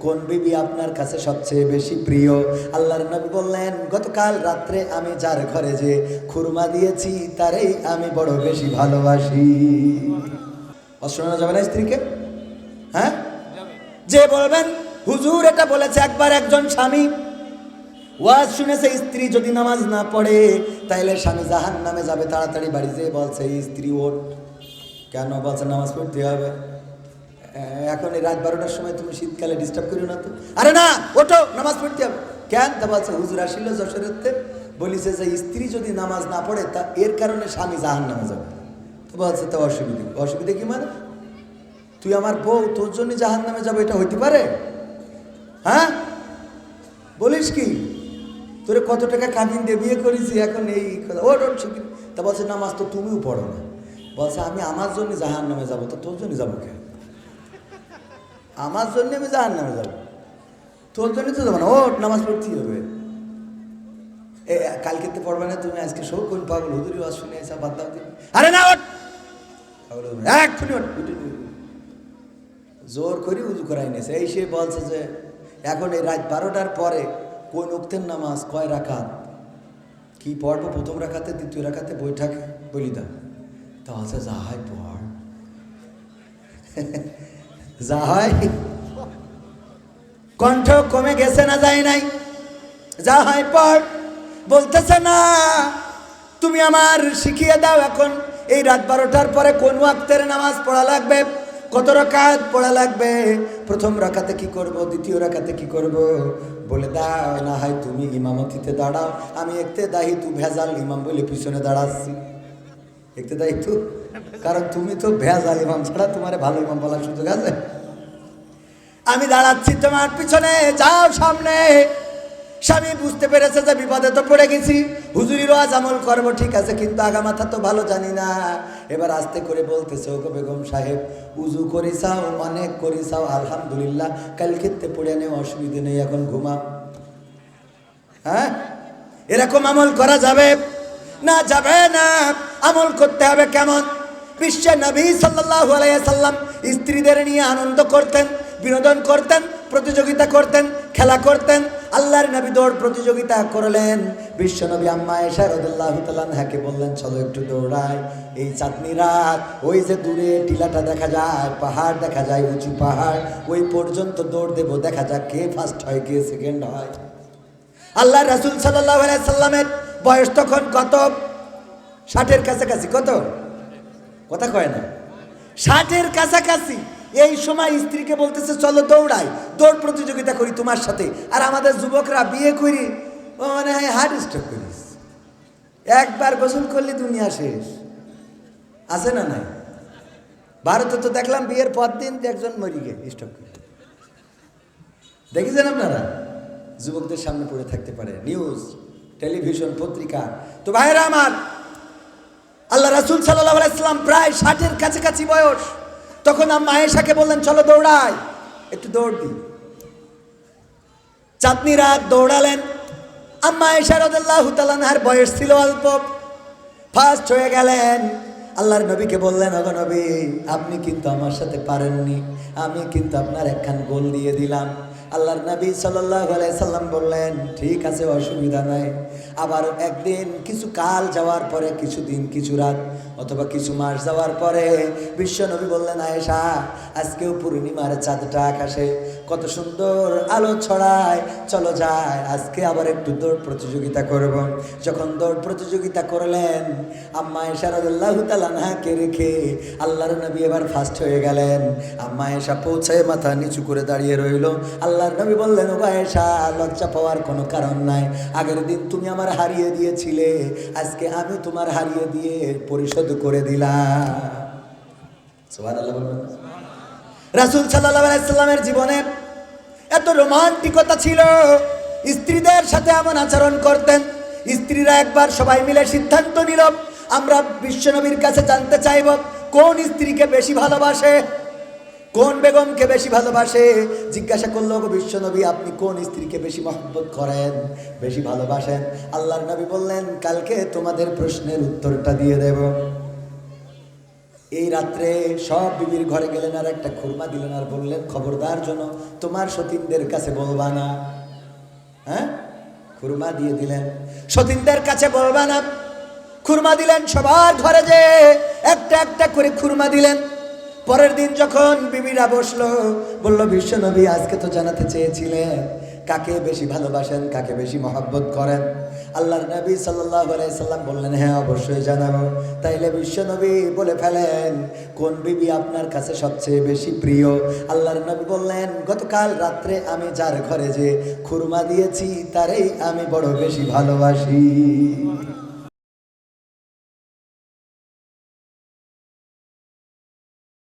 কোন বিবি আপনার কাছে সবচেয়ে বেশি প্রিয়? আল্লাহর নবী বললেন, গতকাল রাত্রে আমি যার ঘরে যে খুরমা দিয়েছি, তারই আমি বড় বেশি ভালোবাসি। অশোনা যাবে না স্ত্রীকে? হ্যাঁ? যে বলবেন, হুজুর, এটা বলেছে একবার একজন স্বামী। ওয়াজ শুনেছে, স্ত্রী যদি নামাজ না পড়ে, তাইলে স্বামী জাহান নামে যাবে তাড়াতাড়ি বাড়ি। যেয়ে বলছে স্ত্রী ওঠ কেন? বলছে, নামাজ পড়তে হবে। এখন এই রাত বারোটার সময় তুমি শীতকালে ডিস্টার্ব করিও না তো। আরে না, ওঠো, নামাজ পড়তে হবে। কেন? তা বলছে, হুজুর আসিল যশোরেতে বলিছে যে, স্ত্রী যদি নামাজ না পড়ে, তা এর কারণে স্বামী জাহান নামে যাবে। তো বলছে, তো অসুবিধে অসুবিধে কি মানে? তুই আমার বউ, তোর জন্য জাহান নামে যাব, এটা হইতে পারে? হ্যাঁ? বলিস কি? তোরে কত টাকা কাবিন দিয়ে বিয়ে করেছি, এখন এই কথা। ও ওঠ শিখি তা বলছে, নামাজ তো তুমিও পড়ো না। বলছে, আমি আমার জন্য জাহান নামে যাব, তো তোর জন্য যাব কে আমার জন্য আমি জাহান নামে যাব। তোর জন্য তো যাব না। ও নামাজ পড়তেই হবে। এ কালকে তো পড়বে না, তুমি আজকে সব কোন পাগল হুদুরি ওয়াজ শুনে এসে বাদ দাও। আরে না, ওঠ! পাগল এক্ষুনি উঠে। জোর করে উজু করাই নিয়েছে। এই সে বলছে যে, এখন এই রাত বারোটার পরে কোন উক্তের নামাজ কয় রাখাত কি পড়ব? প্রথম রাখাতে দ্বিতীয় রাখাতে বৈঠাকে বলি দাও। তা বলছে, যা হয় পড়। যা হয়। কণ্ঠ কমে গেছে না যায় নাই। যা হয় পর বলতেছে, না, তুমি আমার শিখিয়ে দাও এখন। এই রাত বারোটার পরে কোন ওয়াক্তের নামাজ পড়া লাগবে? কত রাকাত পড়া লাগবে? প্রথম রাকাতে কি করব? দ্বিতীয় রাকাতে কি করব? বলে, দাও, না হয় তুমি ইমামতিতে দাঁড়াও। আমি একতে দাহি তু ভেজাল ইমাম বলে পিছনে দাঁড়াচ্ছি। একতে দায়ী তো কারণ তুমি তো ভেজাল ইমাম ছাড়া তোমার ভালো ইমাম বলার সুযোগ আছে। আমি দাঁড়াচ্ছি তোমার পিছনে, যাও সামনে। স্বামী বুঝতে পেরেছে যে বিপদে তো পড়ে গেছি। হুজুরির আজ আমল করব, ঠিক আছে, কিন্তু আগামাথা তো ভালো জানি না। এবার আস্তে করে বলতেছে, ওগো বেগম সাহেব, উজু করি চাও অনেক করি চাও আলহামদুলিল্লাহ। কাল ক্ষেত্রে পড়ে নেই, অসুবিধে নেই, এখন ঘুমাও। হ্যাঁ? এরকম আমল করা যাবে? না যাবে না। আমল করতে হবে কেমন? বিশ্বে নবী সাল্লাল্লাহু আলাইহি সাল্লাম স্ত্রীদের নিয়ে আনন্দ করতেন, বিনোদন করতেন, প্রতিযোগিতা করতেন, খেলা করতেন। আল্লাহর নবী দৌড় প্রতিযোগিতা করলেন। বিশ্ব নবী আম্মা এসা রদুল্লাহ তালানহাকে বললেন, চলো একটু দৌড়াই। এই চাঁদনি রাত, ওই যে দূরে টিলাটা দেখা যায়, পাহাড় দেখা যায়, উঁচু পাহাড়, ওই পর্যন্ত দৌড় দেবো, দেখা যাক কে ফার্স্ট হয়, কে সেকেন্ড হয়। আল্লাহ রাসুল সাল্লাহ সাল্লামের বয়স তখন কত? ষাটের কাছাকাছি, কত? কথা কয় না। ষাটের কাছাকাছি এই সময় স্ত্রীকে বলতেছে, চলো দৌড়াই, দৌড় প্রতিযোগিতা করি তোমার সাথে। আর আমাদের যুবকরা বিয়ে করি ও মানে হয় হার্ট স্ট্রোক করিস একবার গোসল করলে দুনিয়া শেষ। আছে না নাই? ভারতে তো দেখলাম বিয়ের পর দিন একজন মরি গে স্ট্রোক করে দেখেছেন আপনারা? যুবকদের সামনে পড়ে থাকতে পারে। নিউজ টেলিভিশন পত্রিকা। তো ভাইরা আমার, আল্লাহ রাসুল সাল্লাহ ইসলাম প্রায় ষাটের কাছাকাছি বয়স। তখন আম্মা আয়েশাকে বললেন, চলো দৌড়াই। একটু দৌড় দি চাঁদনি রাত দৌড়ালেন। আম্মা আয়েশা তালানহার বয়স ছিল অল্প। ফার্স্ট হয়ে গেলেন। আল্লাহর নবীকে বললেন অগ নবী, আপনি কিন্তু আমার সাথে পারেননি। আমি কিন্তু আপনার একখান গোল দিয়ে দিলাম। আল্লাহর নবী সাল্লাহ সাল্লাম বললেন, ঠিক আছে, অসুবিধা নাই। আবার একদিন কিছু কাল যাওয়ার পরে কিছু দিন কিছু রাত অথবা কিছু মাস যাওয়ার পরে বিশ্ব নবী বললেন, আয়েশা, আজকেও পূর্ণিমার চাঁদটা আকাশে কত সুন্দর আলো ছড়ায়, চলো যায় আজকে আবার একটু দৌড় প্রতিযোগিতা করব। যখন দৌড় প্রতিযোগিতা করলেন, আম্মা এসা রাদিয়াল্লাহু তাআলাকে রেখে আল্লাহর নবী এবার ফার্স্ট হয়ে গেলেন। আম্মা এসা পৌঁছায় মাথা নিচু করে দাঁড়িয়ে রইল। আল্লাহর নবী বললেন ও এসা লজ্জা পাওয়ার কোনো কারণ নাই। আগের দিন তুমি আমার হারিয়ে দিয়েছিলে, আজকে আমি তোমার হারিয়ে দিয়ে পরিশোধ করে দিলাম। রাসুল সাল্লামের জীবনে এত রোমান্টিকতা ছিল। স্ত্রীদের সাথে এমন আচরণ করতেন, স্ত্রীরা একবার সবাই মিলে সিদ্ধান্ত নিল, আমরা বিশ্বনবীর কাছে জানতে চাইব কোন স্ত্রীকে বেশি ভালোবাসে, কোন বেগমকে বেশি ভালোবাসে। জিজ্ঞাসা করল বিশ্বনবী, আপনি কোন স্ত্রীকে বেশি মহব্বত করেন, বেশি ভালোবাসেন? আল্লাহর নবী বললেন, কালকে তোমাদের প্রশ্নের উত্তরটা দিয়ে দেব। এই রাত্রে সব বিবির ঘরে গেলেন আর একটা খুরমা দিলেন আর বললেন, খবরদার জন্য তোমার সতীনদের কাছে বলবা না। হ্যাঁ? খুরমা দিয়ে দিলেন, সতীনদের কাছে বলবা না। খুরমা দিলেন, সবার ঘরে যে একটা একটা করে খুরমা দিলেন। পরের দিন যখন বিবিরা বসল, বলল, বিশ্বনবী, আজকে তো জানাতে চেয়েছিলেন, কাকে বেশি ভালোবাসেন, কাকে বেশি মহাব্বত করেন? আল্লাহর নবী সাল্লাহ সাল্লাম বললেন হ্যাঁ অবশ্যই জানাব। তাইলে বিশ্ব নবী বলে ফেলেন, কোন বিবি আপনার কাছে সবচেয়ে বেশি প্রিয়? আল্লাহর নবী বললেন, গতকাল রাত্রে আমি যার ঘরে যে খুরমা দিয়েছি, তারই আমি বড় বেশি ভালোবাসি।